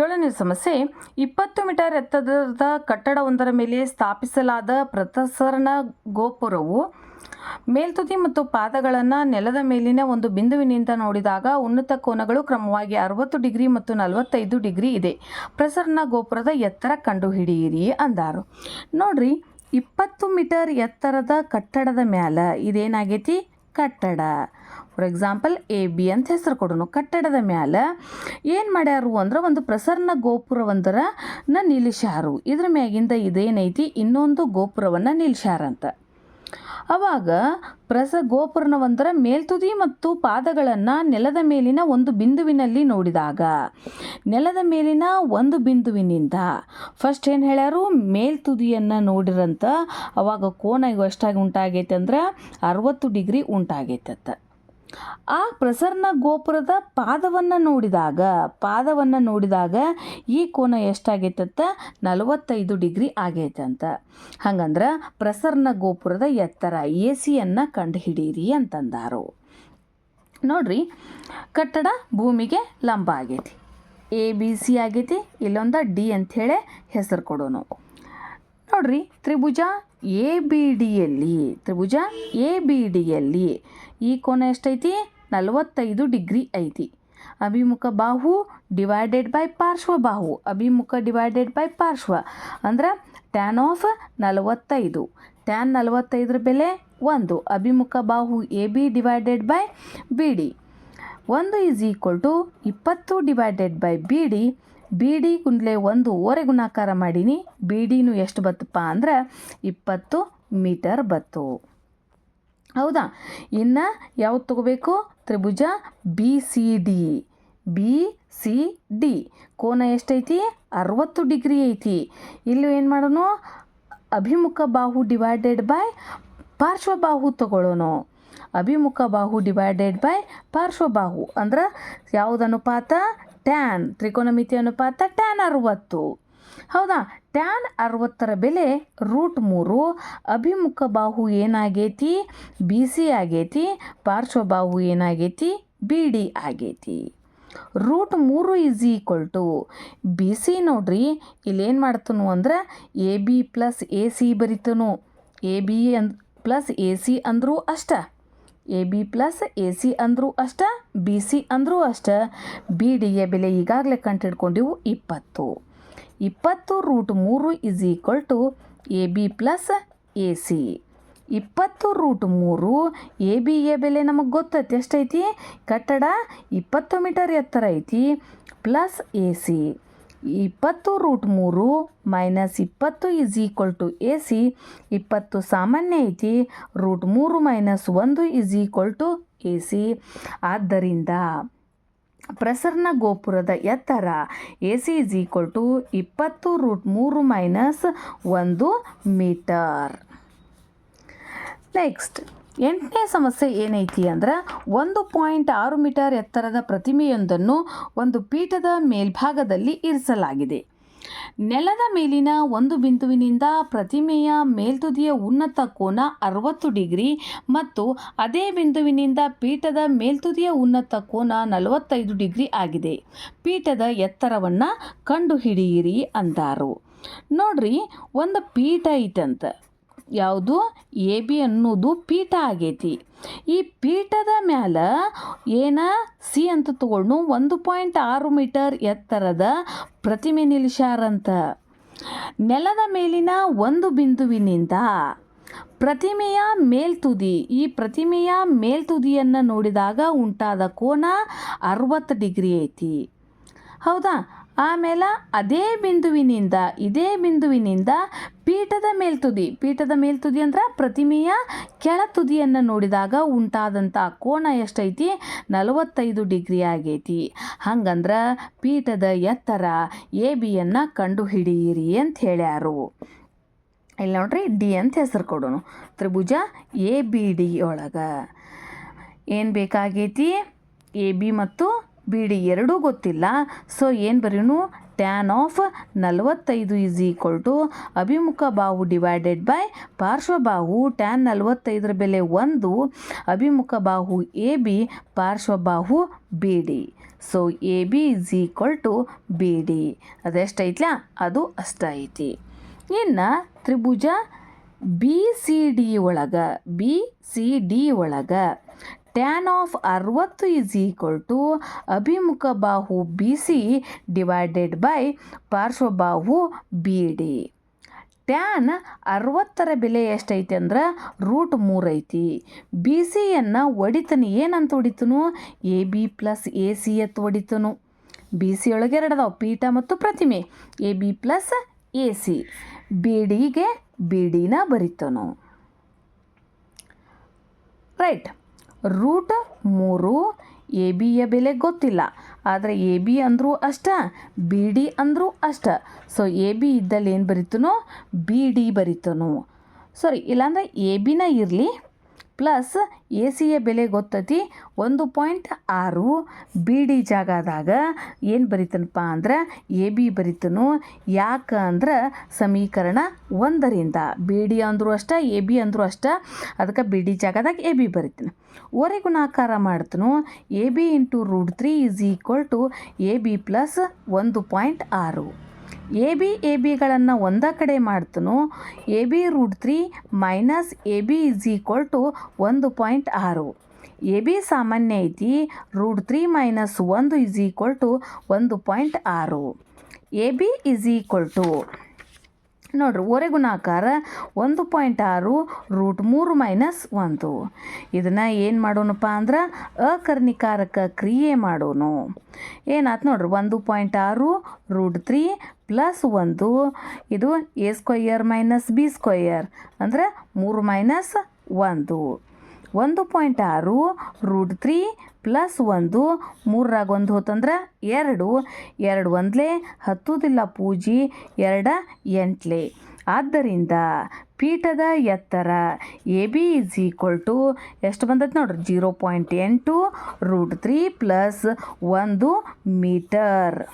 ಏಳನೇ ಸಮಸ್ಯೆ, ಇಪ್ಪತ್ತು ಮೀಟರ್ ಎತ್ತರದ ಕಟ್ಟಡವೊಂದರ ಮೇಲೆ ಸ್ಥಾಪಿಸಲಾದ ಪ್ರಸರಣ ಗೋಪುರವು ಮೇಲ್ತುದಿ ಮತ್ತು ಪಾದಗಳನ್ನು ನೆಲದ ಮೇಲಿನ ಒಂದು ಬಿಂದುವಿನಿಂದ ನೋಡಿದಾಗ ಉನ್ನತ ಕೋನಗಳು ಕ್ರಮವಾಗಿ ಅರವತ್ತು ಡಿಗ್ರಿ ಮತ್ತು ನಲವತ್ತೈದು ಡಿಗ್ರಿ ಇದೆ. ಪ್ರಸರಣ ಗೋಪುರದ ಎತ್ತರ ಕಂಡುಹಿಡಿಯಿರಿ ಅಂದಾರು. ನೋಡ್ರಿ, ಇಪ್ಪತ್ತು ಮೀಟರ್ ಎತ್ತರದ ಕಟ್ಟಡದ ಮ್ಯಾಲ ಇದೇನಾಗೈತಿ? ಕಟ್ಟಡ. ಫಾರ್ ಎಕ್ಸಾಂಪಲ್ ಎ ಬಿ ಅಂತ ಹೆಸರು ಕೊಡೋಣ ಕಟ್ಟಡದ ಮ್ಯಾಲ ಏನು ಮಾಡ್ಯಾರು ಅಂದ್ರೆ ಒಂದು ಪ್ರಸರಣ ಗೋಪುರವೊಂದರ ನ ನಿಲ್ಲಿಸ್ಯಾರು. ಇದ್ರ ಮ್ಯಾಗಿಂದ ಇದೇನೈತಿ? ಇನ್ನೊಂದು ಗೋಪುರವನ್ನು ನಿಲ್ಲಿಸ್ಯಾರಂತ ಅವಾಗ ಪ್ರಸ ಗೋಪುರನ ಒಂದರ ಮೇಲ್ತುದಿ ಮತ್ತು ಪಾದಗಳನ್ನು ನೆಲದ ಮೇಲಿನ ಒಂದು ಬಿಂದುವಿನಲ್ಲಿ ನೋಡಿದಾಗ, ನೆಲದ ಮೇಲಿನ ಒಂದು ಬಿಂದುವಿನಿಂದ ಫಸ್ಟ್ ಏನು ಹೇಳ್ಯಾರು? ಮೇಲ್ತುದಿಯನ್ನು ನೋಡಿರಂತ. ಅವಾಗ ಕೋನ ಎಷ್ಟಾಗಿ ಉಂಟಾಗೈತೆ ಅಂದ್ರೆ? ಅರವತ್ತು ಡಿಗ್ರಿ ಉಂಟಾಗೈತತ್ತ ಆ ಪ್ರಸರಣ ಗೋಪುರದ ಪಾದವನ್ನು ನೋಡಿದಾಗ ಪಾದವನ್ನು ನೋಡಿದಾಗ ಈ ಕೋನ ಎಷ್ಟಾಗೈತಂತ? ನಲವತ್ತೈದು ಡಿಗ್ರಿ ಆಗೈತಂತ. ಹಂಗಂದ್ರೆ ಪ್ರಸರಣ ಗೋಪುರದ ಎತ್ತರ ಎ ಸಿಯನ್ನು ಕಂಡುಹಿಡೀರಿ ಅಂತಂದಾರು. ನೋಡ್ರಿ, ಕಟ್ಟಡ ಭೂಮಿಗೆ ಲಂಬ ಆಗೈತಿ. ಎ, ಬಿ, ಸಿ ಆಗೈತಿ. ಇಲ್ಲೊಂದು ಡಿ ಅಂಥೇಳಿ ಹೆಸರು ಕೊಡೋನು. ನೋಡ್ರಿ, ತ್ರಿಭುಜ ಎ ಬಿ ಡಿಯಲ್ಲಿ ತ್ರಿಭುಜ ಎ ಬಿ ಡಿಯಲ್ಲಿ ಈ ಕೋನ ಎಷ್ಟೈತಿ? ನಲವತ್ತೈದು ಡಿಗ್ರಿ ಐತಿ. ಅಭಿಮುಖ ಬಾಹು ಡಿವೈಡೆಡ್ ಬೈ ಪಾರ್ಶ್ವ ಬಾಹು. ಅಭಿಮುಖ ಡಿವೈಡೆಡ್ ಬೈ ಪಾರ್ಶ್ವ. ಅಂದ್ರೆ ಟ್ಯಾನ್ ಆಫ್ ನಲವತ್ತೈದು. ಟ್ಯಾನ್ ನಲವತ್ತೈದರ ಬೆಲೆ ಒಂದು. ಅಭಿಮುಖ ಬಾಹು A B divided by B D ಒಂದು ಈಸ್ ಈಕ್ವಲ್ ಟು ಇಪ್ಪತ್ತು divided by B D B D ಕುಂಡ್ಲೆ ಒಂದು ಓರೆ ಗುಣಾಕಾರ ಮಾಡೀನಿ. ಬಿ ಡಿನೂ ಎಷ್ಟು ಬತ್ತಪ್ಪ ಅಂದ್ರೆ ಇಪ್ಪತ್ತು ಮೀಟರ್ ಬತ್ತು. ಹೌದಾ? ಇನ್ನು ಯಾವ್ದು ತಗೋಬೇಕು? ತ್ರಿಭುಜ B C D. B C D. ಕೋನ ಎಷ್ಟೈತಿ? ಅರವತ್ತು ಡಿಗ್ರಿ ಐತಿ. ಇಲ್ಲಿ ಏನು ಮಾಡೋಣ ಅಭಿಮುಖ ಬಾಹು ಡಿವೈಡೆಡ್ ಬೈ ಪಾರ್ಶ್ವಬಾಹು ತಗೊಳ್ಳೋಣ ಅಭಿಮುಖ ಬಾಹು ಡಿವೈಡೆಡ್ ಬೈ ಪಾರ್ಶ್ವಬಾಹು ಅಂದ್ರೆ ಯಾವ್ದು ಅನುಪಾತ? ಟ್ಯಾನ್ ತ್ರಿಕೋನಮಿತಿ ಅನುಪಾತ ಟ್ಯಾನ್ ಅರುವತ್ತು. ಹೌದಾ? ಟ್ಯಾನ್ ಅರವತ್ತರ ಬೆಲೆ ರೂಟ್ ಮೂರು, ಅಭಿಮುಖ ಬಾಹು ಏನಾಗೈತಿ? ಬಿ ಸಿ ಆಗೈತಿ ಪಾರ್ಶ್ವಬಾಹು ಏನಾಗೈತಿ? ಬಿ ಡಿ ಆಗೈತಿ. ರೂಟ್ ಮೂರು is equal to B C ನೋಡ್ರಿ, ಇಲ್ಲೇನು ಮಾಡ್ತನು ಅಂದ್ರೆ A B plus A C ಬರಿತನು. A B ಅಂದ್ ಪ್ಲಸ್ ಎ ಸಿ ಅಂದರೂ ಅಷ್ಟ. A B plus, A C ಅಂದರೂ ಅಷ್ಟ, ಬಿ ಸಿ ಅಂದರೂ ಅಷ್ಟ, ಬಿ ಡಿಯ ಬೆಲೆ ಈಗಾಗಲೇ ಕಂಡುಹಿಡ್ಕೊಂಡಿವು ಇಪ್ಪತ್ತು. ಇಪ್ಪತ್ತು ರೂಟ್ ಮೂರು is equal to A B plus, A C. ಇಪ್ಪತ್ತು ರೂಟ್ ಮೂರು ಎ ಬಿ ಎ ಬೆಲೆ ನಮಗೆ ಗೊತ್ತೈತಿ, ಎಷ್ಟೈತಿ? ಕಟ್ಟಡ ಇಪ್ಪತ್ತು ಮೀಟರ್ ಎತ್ತರ ಐತಿ, ಪ್ಲಸ್ ಎ ಸಿ. ಇಪ್ಪತ್ತು ರೂಟ್ ಮೂರು ಮೈನಸ್ ಇಪ್ಪತ್ತು is equal to A C ಇಪ್ಪತ್ತು ಸಾಮಾನ್ಯ ಐತಿ. ರೂಟ್ ಮೂರು ಮೈನಸ್ ಒಂದು is equal to A C ಆದ್ದರಿಂದ ಪ್ರಸರಣ ಗೋಪುರದ ಎತ್ತರ A C is equal to ಇಪ್ಪತ್ತು ರೂಟ್ ಮೂರು ಮೈನಸ್ ಒಂದು ಮೀಟರ್. ನೆಕ್ಸ್ಟ್ ಎಂಟನೇ ಸಮಸ್ಯೆ ಏನೈತಿ ಅಂದ್ರೆ ಒಂದು ಪಾಯಿಂಟ್ ಆರು ಮೀಟರ್ ಎತ್ತರದ ಪ್ರತಿಮೆಯೊಂದನ್ನು ಒಂದು ಪೀಠದ ಮೇಲ್ಭಾಗದಲ್ಲಿ ಇರಿಸಲಾಗಿದೆ. ನೆಲದ ಮೇಲಿನ ಒಂದು ಬಿಂದುವಿನಿಂದ ಪ್ರತಿಮೆಯ ಮೇಲ್ತುದಿಯ ಉನ್ನತ ಕೋನ ಅರವತ್ತು ಡಿಗ್ರಿ ಮತ್ತು ಅದೇ ಬಿಂದುವಿನಿಂದ ಪೀಠದ ಮೇಲ್ತುದಿಯ ಉನ್ನತ ಕೋನ ನಲವತ್ತೈದು ಡಿಗ್ರಿ ಆಗಿದೆ. ಪೀಠದ ಎತ್ತರವನ್ನು ಕಂಡುಹಿಡಿಯಿರಿ ಅಂತಾರು ನೋಡ್ರಿ, ಒಂದು ಪೀಠ ಐತಂತ. ಯಾವುದು? ಎ ಬಿ ಅನ್ನೋದು ಪೀಠ ಆಗೈತಿ. ಈ ಪೀಠದ ಮ್ಯಾಲ ಏನ? ಸಿ ಅಂತ ತಗೊಂಡು ಒಂದು ಪಾಯಿಂಟ್ ಆರು ಮೀಟರ್ ಎತ್ತರದ ಪ್ರತಿಮೆ ನಿಲ್ಲಿಸ್ಯಾರಂತ. ನೆಲದ ಮೇಲಿನ ಒಂದು ಬಿಂದುವಿನಿಂದ ಪ್ರತಿಮೆಯ ಮೇಲ್ತುದಿ. ಈ ಪ್ರತಿಮೆಯ ಮೇಲ್ತುದಿಯನ್ನು ನೋಡಿದಾಗ ಉಂಟಾದ ಕೋನ ಅರವತ್ತು ಡಿಗ್ರಿ ಐತಿ. ಹೌದಾ? ಆಮೇಲೆ ಅದೇ ಬಿಂದುವಿನಿಂದ, ಇದೇ ಬಿಂದುವಿನಿಂದ ಪೀಠದ ಮೇಲ್ತುದಿ. ಪೀಠದ ಮೇಲ್ತುದಿ ಅಂದ್ರೆ ಪ್ರತಿಮೆಯ ಕೆಳ ತುದಿಯನ್ನು ನೋಡಿದಾಗ ಉಂಟಾದಂಥ ಕೋಣ ಎಷ್ಟೈತಿ? ನಲವತ್ತೈದು ಡಿಗ್ರಿ ಆಗೈತಿ. ಹಂಗಂದ್ರೆ ಪೀಠದ ಎತ್ತರ ಎ ಬಿಯನ್ನು ಕಂಡುಹಿಡಿಯಿರಿ ಅಂತ ಹೇಳ್ಯಾರು. ಇಲ್ಲಿ ನೋಡ್ರಿ ಡಿ ಅಂತ ಹೆಸರು ಕೊಡೋಣ ತ್ರಿಭುಜ ಎ ಬಿ ಡಿ ಒಳಗೆ ಏನು ಬೇಕಾಗೈತಿ? ಎ ಬಿ ಮತ್ತು ಬಿ ಡಿ ಎರಡೂ ಗೊತ್ತಿಲ್ಲ. ಸೊ ಏನು ಬರೀನು ಟ್ಯಾನ್ ಆಫ್ ನಲವತ್ತೈದು ಇಸ್ ಈಕ್ವಲ್ ಟು ಅಭಿಮುಖ ಬಾಹು ಡಿವೈಡೆಡ್ ಬೈ ಪಾರ್ಶ್ವಬಾಹು ಟ್ಯಾನ್ ನಲವತ್ತೈದರ ಬೆಲೆ ಒಂದು, ಅಭಿಮುಖ ಬಾಹು A B ಪಾರ್ಶ್ವಬಾಹು B D so A B is equal to B D ಅದೆಷ್ಟೈತ್ಲಾ? ಅದು ಅಷ್ಟೈತಿ. ಇನ್ನು ತ್ರಿಭುಜ ಬಿ ಸಿ ಡಿ ಒಳಗೆ ಬಿ ಸಿ ಡಿ ಒಳಗೆ ಟ್ಯಾನ್ ಆಫ್ ಅರವತ್ತು ಈಸ್ ಈಕ್ವಲ್ ಟು ಅಭಿಮುಖ ಬಾಹು ಬಿ ಸಿ ಡಿವೈಡೆಡ್ ಬೈ ಪಾರ್ಶ್ವಬಾಹು ಬಿ ಡಿ ಟ್ಯಾನ್ ಅರವತ್ತರ ಬೆಲೆ ಎಷ್ಟೈತಿ ಅಂದ್ರೆ ರೂಟ್ ಮೂರು ಐತಿ. ಬಿ ಸಿಯನ್ನು ಹೊಡಿತನು ಏನಂತ ಹೊಡಿತನು A B plus A C ಎತ್ ಹೊಡಿತನು ಬಿ ಸಿ ಒಳಗೆ ಎರಡು ಅದಾವ ಪೀಠ ಮತ್ತು ಪ್ರತಿಮೆ. A B plus A C B ಡಿಗೆ ಬಿ ಡಿನ ಬರಿತನು. ರೈಟ್ ರೂಟ್ ಮೂರು, ಎ ಬಿಯ ಬೆಲೆ ಗೊತ್ತಿಲ್ಲ. ಆದರೆ ಎ ಬಿ ಅಂದರೂ ಅಷ್ಟ, ಬಿ ಡಿ ಅಂದರೂ ಅಷ್ಟ. ಸೊ ಎ ಬಿ ಇದ್ದಲ್ಲಿ ಏನು ಬರೀತನೋ, ಬಿ ಡಿ ಬರೀತನೋ. ಸಾರಿ ಇಲ್ಲಾಂದರೆ ಎ ಬಿನ ಇರಲಿ ಪ್ಲಸ್ ಎ ಸಿಯ ಬೆಲೆ ಗೊತ್ತತಿ? ಒಂದು ಪಾಯಿಂಟ್ ಆರು. ಬಿ ಡಿ ಜಾಗದಾಗ ಏನು ಬರಿತನಪ್ಪ ಅಂದ್ರೆ ಎ ಬಿ ಬರಿತನು. ಯಾಕೆ ಅಂದ್ರೆ ಸಮೀಕರಣ ಒಂದರಿಂದ. ಬಿ ಡಿ ಅಂದರೂ ಅಷ್ಟ, ಎ ಬಿ ಅಂದರೂ ಅಷ್ಟ. ಅದಕ್ಕೆ ಬಿ ಡಿ ಜಾಗದಾಗ ಎ ಬಿ ಬರಿತೀನಿ. ಓರೆ ಗುಣಾಕಾರ ಮಾಡ್ತನು. A B into root three is equal to A B plus ಒಂದು ಪಾಯಿಂಟ್ ಆರು. ಎ ಬಿ, ಎ ಬಿಗಳನ್ನು ಒಂದ ಕಡೆ ಮಾಡ್ತನು. A B root three minus A B is equal to ಒಂದು ಪಾಯಿಂಟ್ ಆರು. ಎ ಬಿ ಸಾಮಾನ್ಯ ಐತಿ, ರೂಟ್ ತ್ರೀ ಮೈನಸ್ ಒಂದು ಇಸ್ ಈಕ್ವಲ್ ಟು ಒಂದು ಪಾಯಿಂಟ್ ಆರು. A B is equal to ನೋಡ್ರಿ ಒರೆ ಗುಣಾಕಾರ ಒಂದು ಪಾಯಿಂಟ್ ಆರು ರೂಟ್ ಮೂರು ಮೈನಸ್ ಒಂದು. ಇದನ್ನು ಏನು ಮಾಡೋಣಪ್ಪ ಅಂದ್ರೆ ಅಕರ್ಣಿಕಾರಕ ಕ್ರಿಯೆ ಮಾಡೋನು. ಏನಾಯ್ತು ನೋಡ್ರಿ, ಒಂದು ಪಾಯಿಂಟ್ ಆರು ರೂಟ್ ತ್ರೀ ಪ್ಲಸ್ ಒಂದು, ಇದು A square minus B square ಅಂದರೆ ಮೂರು ಮೈನಸ್ ಒಂದು. ಒಂದು ಪಾಯಿಂಟ್ ಆರು, ರೂಟ್ ತ್ರೀ, ಪ್ಲಸ್ ಒಂದು, ಮೂರರಾಗ ಒಂದು ಹೋತಂದ್ರೆ ಎರಡು. ಎರಡು ಒಂದ್ಲೆ, ಹತ್ತುದಿಲ್ಲ ಪೂಜಿ, ಎರಡ ಎಂಟ್ಲೆ. ಆದ್ದರಿಂದ ಪೀಠದ ಎತ್ತರ A B is equal to, ಎಷ್ಟು ಬಂದೈತೆ ನೋಡ್ರಿ? ಜೀರೋ ಪಾಯಿಂಟ್ ಎಂಟು, ರೂಟ್ ತ್ರೀ ಪ್ಲಸ್ ಒಂದು ಮೀಟರ್.